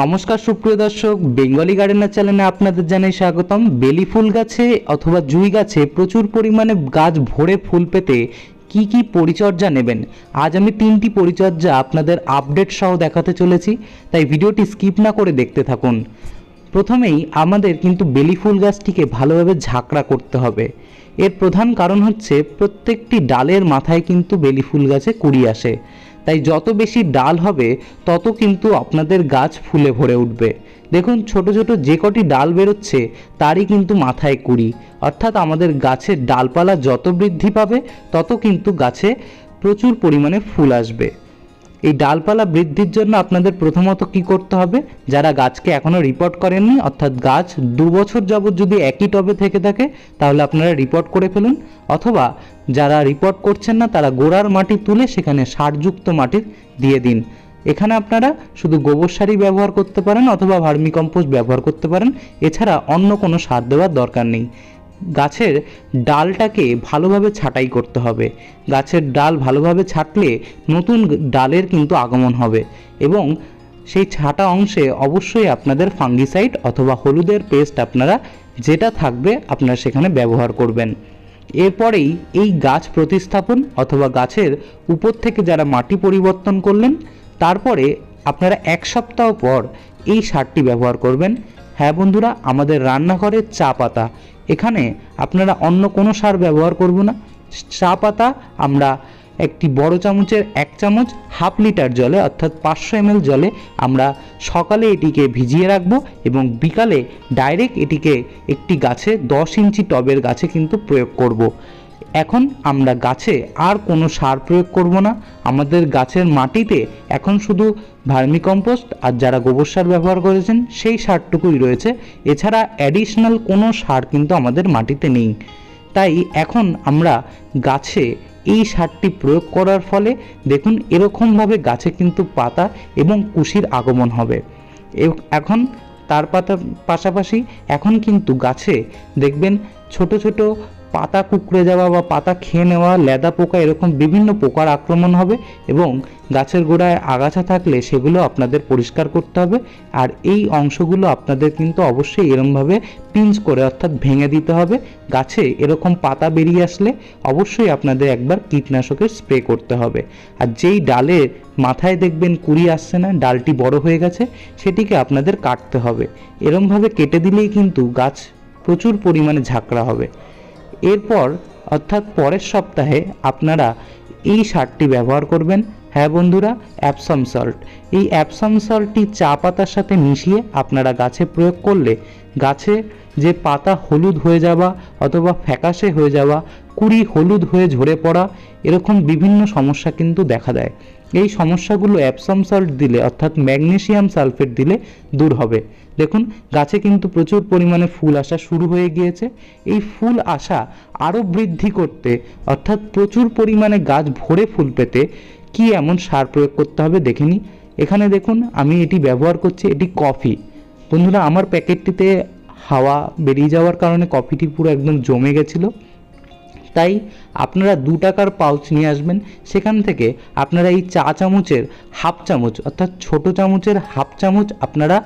নমস্কার, সুপ্রিয় দর্শক। বেঙ্গলি গার্ডেনার চ্যানেলে আপনাদের জানাই স্বাগতম। বেলি ফুল গাছে অথবা জুই গাছে প্রচুর পরিমাণে গাছ ভরে ফুল পেতে কি কি পরিচর্যা নেবেন? আজ আমি তিনটি পরিচর্যা আপনাদের আপডেট সহ দেখাতে চলেছি, তাই ভিডিওটি স্কিপ না করে দেখতে থাকুন। প্রথমেই আমাদের কিন্তু বেলি ফুল গাছটিকে ভালোভাবে ঝাঁকড়া করতে হবে। এর প্রধান কারণ হচ্ছে প্রত্যেকটি ডালের মাথায় কিন্তু বেলি ফুল গাছে কুড়ি আসে। তাই যত বেশি ডাল হবে, তত কিন্তু আপনাদের গাছ ফুলে ভরে উঠবে। দেখুন, ছোট ছোট যে কটি ডাল বেরোচ্ছে, তারই কিন্তু মাথায় কুড়ি। অর্থাৎ আমাদের গাছের ডালপালা যত বৃদ্ধি পাবে, তত কিন্তু গাছে প্রচুর পরিমাণে ফুল আসবে। এই ডালপালা বৃদ্ধির জন্য আপনাদের প্রথমত কি করতে হবে? যারা গাছকে এখনও রিপোর্ট করেননি, অর্থাৎ গাছ দু বছর যাবত যদি একই টবে থেকে থাকে, তাহলে আপনারা রিপোর্ট করে ফেলুন। অথবা যারা রিপোর্ট করছেন না, তারা গোড়ার মাটি তুলে সেখানে সারযুক্ত মাটি দিয়ে দিন। এখানে আপনারা শুধু গোবর সারই ব্যবহার করতে পারেন, অথবা ভার্মি কম্পোস্ট ব্যবহার করতে পারেন। এছাড়া অন্য কোনো সার দেওয়ার দরকার নেই। গাছের ডালটাকে ভালোভাবে ছাঁটাই করতে হবে। গাছের ডাল ভালোভাবে ছাঁটলে নতুন ডালের কিন্তু আগমন হবে এবং সেই ছাঁটা অংশে অবশ্যই আপনাদের ফাঙ্গিসাইড অথবা হলুদের পেস্ট আপনারা যেটা থাকবে আপনারা সেখানে ব্যবহার করবেন। এরপরেই এই গাছ প্রতিস্থাপন অথবা গাছের উপর থেকে যারা মাটি পরিবর্তন করলেন, তারপরে আপনারা এক সপ্তাহ পর এই সারটি ব্যবহার করবেন। হ্যাঁ বন্ধুরা, আমাদের রান্নাঘরের চা পাতা। এখানে আপনারা অন্য কোনো সার ব্যবহার করব না চা পাতা আমরা একটি বড় চামচের এক চামচ হাফ লিটার জলে অর্থাৎ পাঁচশো এমএল জলে আমরা সকালে এটিকে ভিজিয়ে রাখব এবং বিকালে ডাইরেক্ট এটিকে একটি গাছে দশ ইঞ্চি টবের গাছে কিন্তু প্রয়োগ করব। এখন আমরা গাছে আর কোনো সার প্রয়োগ করব না। আমাদের গাছের মাটিতে এখন শুধু ভার্মি কম্পোস্ট আর যারা গোবর সার ব্যবহার করেছেন, সেই সারটুকুই রয়েছে। এছাড়া অ্যাডিশনাল কোনো সার কিন্তু আমাদের মাটিতে নেই। তাই এখন আমরা গাছে এই সারটি প্রয়োগ করার ফলে দেখুন এরকমভাবে গাছে কিন্তু পাতা এবং কুশির আগমন হবে। এখন তার পাতা, পাশাপাশি এখন কিন্তু গাছে দেখবেন ছোট ছোট পাতা কুকড়ে যাওয়া বা পাতা খেয়ে নেওয়া, লেদা পোকা এরকম বিভিন্ন পোকার আক্রমণ হবে এবং গাছের গোড়ায় আগাছা থাকলে সেগুলো আপনাদের পরিষ্কার করতে হবে। আর এই অংশগুলো আপনাদের কিন্তু অবশ্যই এরমভাবে পিঞ্চ করে অর্থাৎ ভেঙে দিতে হবে। গাছে এরকম পাতা বেরিয়ে আসলে অবশ্যই আপনাদের একবার কীটনাশকের স্প্রে করতে হবে। আর যেই ডালের মাথায় দেখবেন কুড়ি আসছে না, ডালটি বড় হয়ে গেছে, সেটিকে আপনাদের কাটতে হবে। এরমভাবে কেটে দিলেই কিন্তু গাছ প্রচুর পরিমাণে ঝাঁকড়া হবে। এরপর, অর্থাৎ পরের সপ্তাহে, আপনারা এই সারটি ব্যবহার করবেন। হ্যাঁ বন্ধুরা অ্যাপসাম সল্ট এই অ্যাপসাম সল্টটি চা পাতার সাথে মিশিয়ে আপনারা গাছে প্রয়োগ করলে গাছে যে পাতা হলুদ হয়ে যাওয়া অথবা ফ্যাকাশে হয়ে যাওয়া, কুড়ি হলুদ হয়ে ঝরে পড়া, এরকম বিভিন্ন সমস্যা কিন্তু দেখা দেয়। এই সমস্যাগুলো অ্যাপসাম সল্ট দিলে অর্থাৎ ম্যাগনেসিয়াম সালফেট দিলে দূর হবে। দেখুন, গাছে কিন্তু প্রচুর পরিমাণে ফুল আসা শুরু হয়ে গিয়েছে। এই ফুল আসা আরও বৃদ্ধি করতে, অর্থাৎ প্রচুর পরিমাণে গাছ ভরে ফুল পেতে কি এমন সার প্রয়োগ করতে হবে দেখে নিই। এখানে দেখুন, আমি এটি ব্যবহার করছি, এটি কফি। বন্ধুরা, আমার প্যাকেটটিতে হাওয়া বেরিয়ে যাওয়ার কারণে কফিটি পুরো একদম জমে গেছিল। তাই আপনারা দু টাকার পাউচ নিয়ে আসবেন। সেখান থেকে আপনারা এই চা চামচের হাফ চামচ অর্থাৎ ছোট চামচের হাফ চামচ আপনারা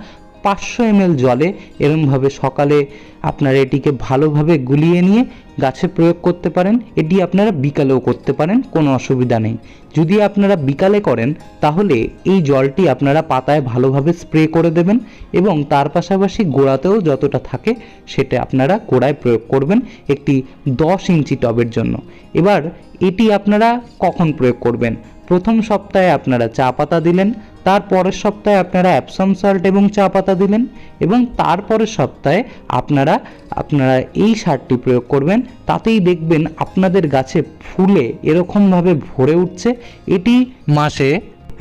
পাঁচশো এম জলে এরমভাবে সকালে আপনারা এটিকে ভালোভাবে গুলিয়ে নিয়ে গাছে প্রয়োগ করতে পারেন, এটি আপনারা বিকালেও করতে পারেন, কোনো অসুবিধা নেই। যদি আপনারা বিকালে করেন, তাহলে এই জলটি আপনারা পাতায় ভালোভাবে স্প্রে করে দেবেন এবং তার পাশাপাশি গোড়াতেও যতটা থাকে সেটা আপনারা গোড়ায় প্রয়োগ করবেন একটি দশ ইঞ্চি টবের জন্য। এবার এটি আপনারা কখন প্রয়োগ করবেন? প্রথম সপ্তাহে আপনারা চা পাতা দিলেন, তার পরের সপ্তাহে আপনারা অ্যাপসাম সল্ট এবং চা পাতা দিলেন এবং তারপরের সপ্তাহে আপনারা আপনারা এই সারটি প্রয়োগ করবেন তাতেই দেখবেন আপনাদের গাছে ফুলে এরকমভাবে ভরে উঠছে। এটি মাসে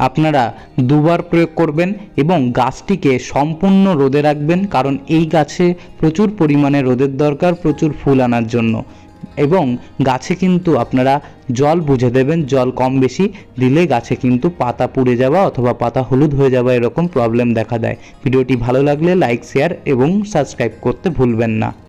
আপনারা দুবার প্রয়োগ করবেন এবং গাছটিকে সম্পূর্ণ রোদে রাখবেন, কারণ এই গাছে প্রচুর পরিমাণে রোদের দরকার, প্রচুর ফুল আনার জন্য। এবং গাছে কিন্তু আপনারা জল বুঝে দেবেন, জল কম বেশি দিলে গাছে কিন্তু পাতা পুড়ে যাওয়া অথবা পাতা হলুদ হয়ে যাওয়া এরকম প্রবলেম দেখা দেয়। ভিডিওটি ভালো লাগলে লাইক শেয়ার এবং সাবস্ক্রাইব করতে ভুলবেন না।